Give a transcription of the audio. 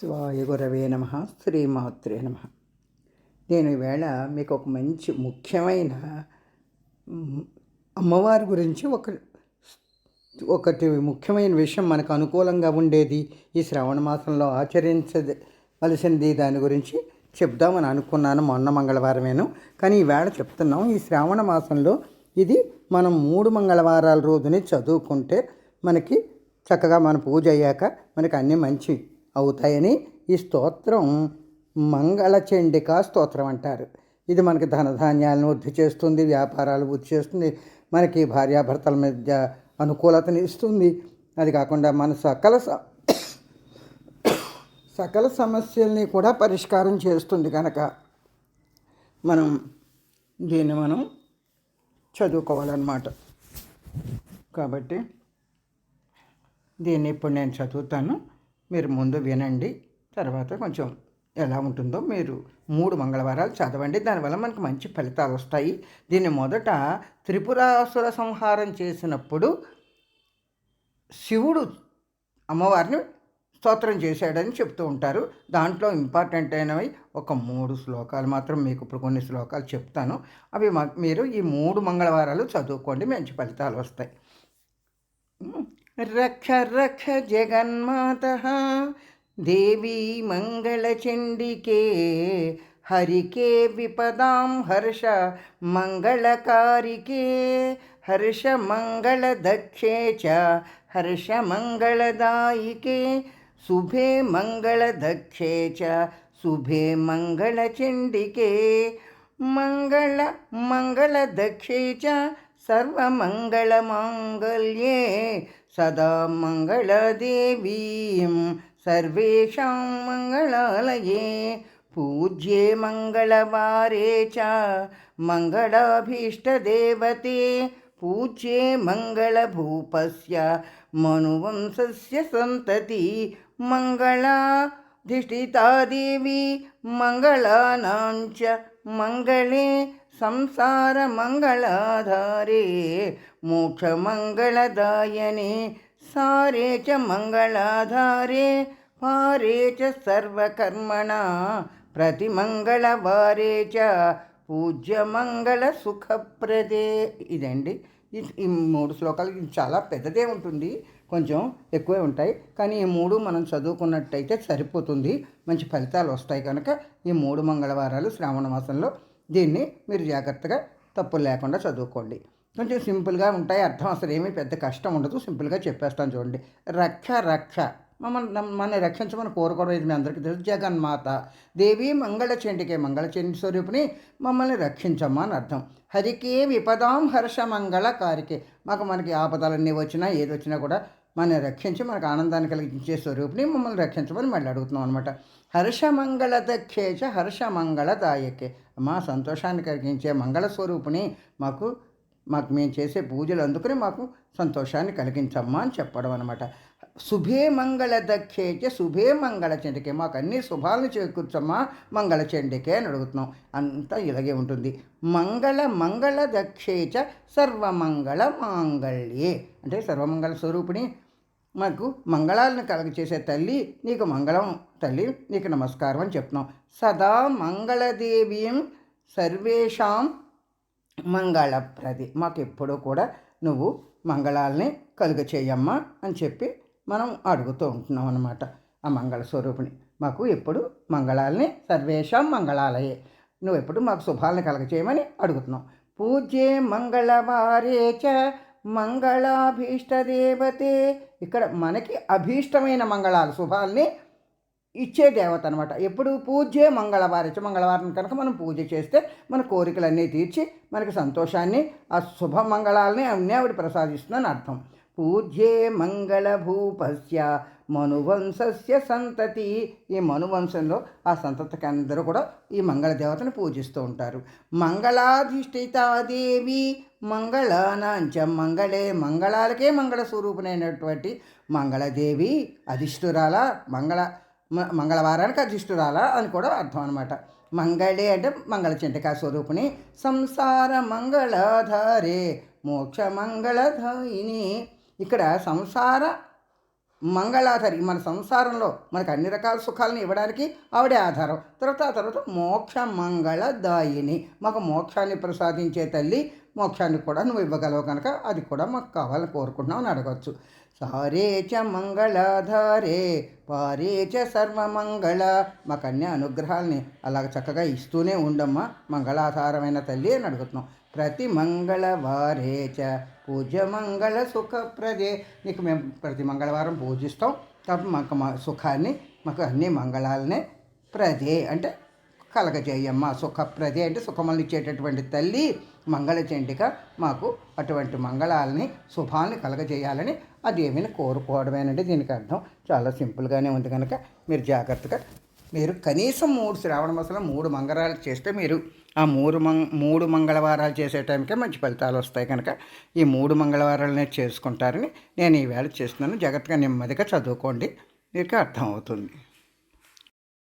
శివాయ గురవే నమ శ్రీమాత్రే నమ. నేను ఈవేళ మీకు ఒక మంచి ముఖ్యమైన అమ్మవారి గురించి ఒక ఒకటి ముఖ్యమైన విషయం మనకు అనుకూలంగా ఉండేది ఈ శ్రావణ మాసంలో ఆచరించవలసింది దాని గురించి చెప్దామని అనుకున్నాను మొన్న మంగళవారమేను. కానీ ఈవేళ చెప్తున్నాం ఈ శ్రావణ మాసంలో ఇది మనం మూడు మంగళవారాల రోజుని చదువుకుంటే మనకి చక్కగా మన పూజ అయ్యాక మనకి అన్నీ మంచి అవుతాయని ఈ స్తోత్రం మంగళచండికా స్తోత్రం అంటారు. ఇది మనకి ధనధాన్యాలను వృద్ధి చేస్తుంది వ్యాపారాలు వృద్ధి చేస్తుంది మనకి భార్యాభర్తల మధ్య అనుకూలతని ఇస్తుంది. అది కాకుండా మన సకల స- సకల సమస్యల్ని కూడా పరిష్కారం చేస్తుంది కనుక మనం దీన్ని మనం చదువుకోవాలన్నమాట. కాబట్టి దీన్ని ఇప్పుడు నేను చదువుతాను. మీరు ముందు వినండి తర్వాత కొంచెం ఎలా ఉంటుందో మీరు మూడు మంగళవారాలు చదవండి. దానివల్ల మనకు మంచి ఫలితాలు వస్తాయి. దీన్ని మొదట త్రిపురాసుర సంహారం చేసినప్పుడు శివుడు అమ్మవారిని స్తోత్రం చేశాడని చెప్తూ ఉంటారు. దాంట్లో ఇంపార్టెంట్ అయినవి ఒక మూడు శ్లోకాలు మాత్రం మీకు ఇప్పుడు కొన్ని శ్లోకాలు చెప్తాను. అవి మీరు ఈ మూడు మంగళవారాలు చదువుకోండి మంచి ఫలితాలు వస్తాయి. రక్ష రక్ష జగన్మాత దేవీ మంగళచండికే హరికే విపదాం హర్ష మంగళకారికే హర్ష మంగళదక్షే చ హర్ష మంగళదాయికే శుభే మంగళదక్షే చ శుభే మంగళచండికే మంగళ మంగళదక్షే सदा मङ्गलदेवीं सर्वेषां मङ्गलालये पूज्ये मङ्गलवारे च मङ्गलाभीष्टदेवते पूज्ये मङ्गलभूपस्य मनुवंशस्य सन्तति मङ्गलाधिष्ठिता देवी मङ्गलानां च मङ्गले సంసారమంగళాధారే మోక్షమంగళదాయనే సారే చ మంగళాధారే పారే చ సర్వకర్మణ ప్రతిమంగళవారే చ పూజ్యమంగళ సుఖప్రదే ఇదండి. ఈ- ఈ మూడు శ్లోకాలు ఇది చాలా పెద్దదే ఉంటుంది. కొంచెం ఎక్కువే ఉంటాయి. కానీ ఈ మూడు మనం చదువుకున్నట్టయితే సరిపోతుంది. మంచి ఫలితాలు వస్తాయి కనుక ఈ మూడు మంగళవారాలు శ్రావణ మాసంలో దీన్ని మీరు జాగ్రత్తగా తప్పులు లేకుండా చదువుకోండి. కొంచెం సింపుల్గా ఉంటాయి అర్థం అసలు ఏమీ పెద్ద కష్టం ఉండదు. సింపుల్గా చెప్పేస్తాను చూడండి. రక్ష రక్ష. మమ్మల్ని మన రక్షించమని కోరుకోవడం ఇది మీ అందరికీ తెలుసు. జగన్మాత దేవి మంగళచండికే మంగళచండి స్వరూపిణి మమ్మల్ని రక్షించమ్మా అని అర్థం. హరికే విపదాం హర్ష మంగళ కారికే. మాకు మనకి ఆపదలన్నీ వచ్చినా ఏది వచ్చినా కూడా మన రక్షించి మనకు ఆనందాన్ని కలిగించే స్వరూపిణి మమ్మల్ని రక్షించమని మళ్ళీ అడుగుతున్నాం అనమాట హర్షమంగళ దక్షేచ హర్షమంగళదాయకే మా సంతోషాన్ని కలిగించే మంగళస్వరూపిణి మాకు మాకు మేము చేసే పూజలు అందుకుని మాకు సంతోషాన్ని కలిగించమ్మా అని చెప్పడం అనమాట శుభే మంగళ దక్షేచ శుభే మంగళ చెండికే మాకు అన్ని శుభాలను చేకూర్చమ్మా మంగళ చెండికే అని అడుగుతున్నాం. అంతా ఇలాగే ఉంటుంది. మంగళ మంగళ దక్షేచ సర్వమంగళ మాంగళ్యే. అంటే సర్వమంగళ స్వరూపిణి మాకు మంగళాలను కలగచేసే తల్లి నీకు మంగళం తల్లి నీకు నమస్కారం అని చెప్తున్నాం. సదా మంగళదేవీం సర్వేషాం మంగళప్రది. మాకు ఎప్పుడూ కూడా నువ్వు మంగళాలని కలుగచేయమ్మా అని చెప్పి మనం అడుగుతూ ఉంటున్నాం అన్నమాట. ఆ మంగళ స్వరూపిణి. మాకు ఎప్పుడు మంగళాలని సర్వేషాం మంగళాలయే. నువ్వు ఎప్పుడు మాకు శుభాలను కలగచేయమని అడుగుతున్నాం. పూజ్యే మంగళవారే చ మంగళాభీష్టదేవతే. ఇక్కడ మనకి అభీష్టమైన మంగళాలు శుభాల్ని ఇచ్చే దేవత అనమాట ఎప్పుడు పూజే మంగళవారం. మంగళవారం కనుక మనం పూజ చేస్తే మన కోరికలన్నీ తీర్చి మనకి సంతోషాన్ని ఆ శుభ మంగళాలని అన్నీ ఆవిడ ప్రసాదిస్తుందని అర్థం. పూజ్యే మంగళభూపస్య మనువంశస్య సంతతి. ఈ మనువంశంలో ఆ సంతతికి అందరూ కూడా ఈ మంగళ దేవతను పూజిస్తూ ఉంటారు. మంగళాధిష్ఠితాదేవి మంగళానాంచ మంగళే మంగళాలకే మంగళ స్వరూపునైనటువంటి మంగళదేవి అధిష్ఠురాల మంగళ మ- మంగళవారానికి అధిష్ఠురాల అని కూడా అర్థం అనమాట మంగళే అంటే మంగళ మంగళచంటికా స్వరూపిణి సంసార మంగళధారే మోక్ష మంగళధాయిని. ఇక్కడ సంసార మంగళాధారి మన సంసారంలో మనకు అన్ని రకాల సుఖాలను ఇవ్వడానికి ఆవిడే ఆధారం. తర్వాత ఆ తర్వాత మోక్ష మంగళదాయిని మాకు మోక్షాన్ని ప్రసాదించే తల్లి మోక్షాన్ని కూడా నువ్వు ఇవ్వగలవు కనుక అది కూడా మాకు కావాలని కోరుకుంటున్నావు అని అడగచ్చు. సారే చ మంగళాధారే పారే చ సర్వమంగళ మాకు అన్ని అనుగ్రహాలని అలాగ చక్కగా ఇస్తూనే ఉండమ్మా మంగళాధారమైన తల్లి అని అడుగుతున్నాం. ప్రతి మంగళవారే చ పూజ మంగళ సుఖప్రదే. నీకు మేము ప్రతి మంగళవారం పూజిస్తాం తప్ప మాకు మా సుఖాన్ని మాకు అన్ని మంగళాలనే ప్రదే. అంటే కలగజేయమ్మ. సుఖప్రదే అంటే సుఖములను ఇచ్చేటటువంటి తల్లి మంగళచండిక మాకు అటువంటి మంగళాలని శుభాలని కలగజేయాలని అది ఏమైనా కోరుకోవడమేనంటే దీనికి అర్థం. చాలా సింపుల్గానే ఉంది కనుక మీరు జాగ్రత్తగా మీరు కనీసం మూడు శ్రావణ మాసంలో మూడు మంగళాలు చేస్తే మీరు ఆ మూడు మంగ మూడు మంగళవారాలు చేసే టైంకే మంచి ఫలితాలు వస్తాయి కనుక ఈ మూడు మంగళవారాలనే చేసుకుంటారని నేను ఈవేళ చేస్తున్నాను. జాగ్రత్తగా నెమ్మదిగా చదువుకోండి. మీకు అర్థమవుతుంది.